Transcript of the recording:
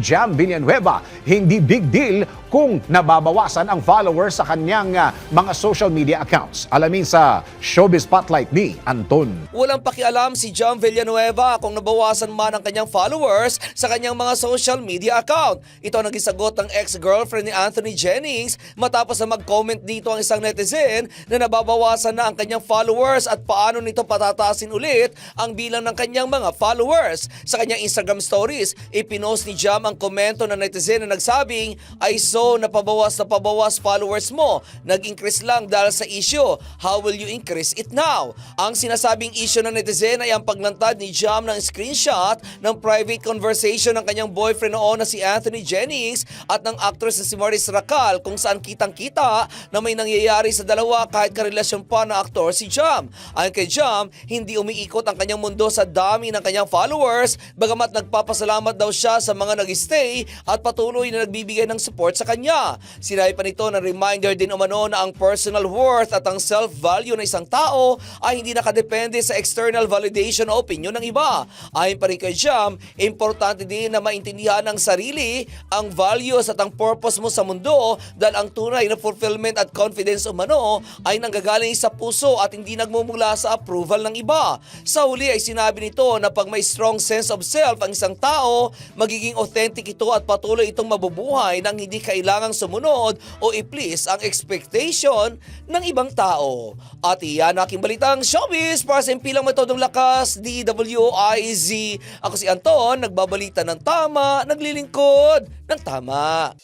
Jam Villanueva, hindi big deal kung nababawasan ang followers sa kanyang ah, mga social media accounts. Alamin sa Showbiz Spotlight ni Anton. Walang pakialam si John Villanueva kung nabawasan man ang kanyang followers sa kanyang mga social media account. Ito ang naging sagot ng ex-girlfriend ni Anthony Jennings matapos na mag-comment dito ang isang netizen na nababawasan na ang kanyang followers at paano nito patatasin ulit ang bilang ng kanyang mga followers. Sa kanyang Instagram stories, ipinost ni Jam ang komento ng netizen na nagsabing, ay so napabawas na pabawas followers mo. Nag-increase lang dahil sa issue. How will you increase it now? Ang sinasabing issue ng netizen ay ang paglantad ni Jam ng screenshot ng private conversation ng kanyang boyfriend noon na si Anthony Jennings at ng actress na si Maurice Racal kung saan kitang-kita na may nangyayari sa dalawa kahit karelasyon pa na aktor si Jam. Ayon kay Jam, hindi umiikot ang kanyang mundo sa dami ng kanyang followers bagamat nagpapasalamat daw siya sa mga nag-stay at patuloy na nagbibigay ng support sa kanya. Sinabi pa nito na reminder din umano na ang personal worth at ang self-value ng isang tao ay hindi nakadepende sa external validation o opinion ng iba. Ayon pa rin kay Jam, importante din na maintindihan ng sarili ang values at ang purpose mo sa mundo dahil ang tunay na fulfillment at confidence umano ay nanggagaling sa puso at hindi nagmumula sa approval ng iba. Sa huli ay sinabi nito na pag may strong sense of self ang isang tao, magiging authentic ito at patuloy itong mabubuhay nang hindi kailangang sumunod o i-please ang expectation ng ibang tao. At iyan aking balitang showbiz para sa impilang metodong lakas, DWIZ. Ako si Anton, nagbabalita ng tama, naglilingkod ng tama.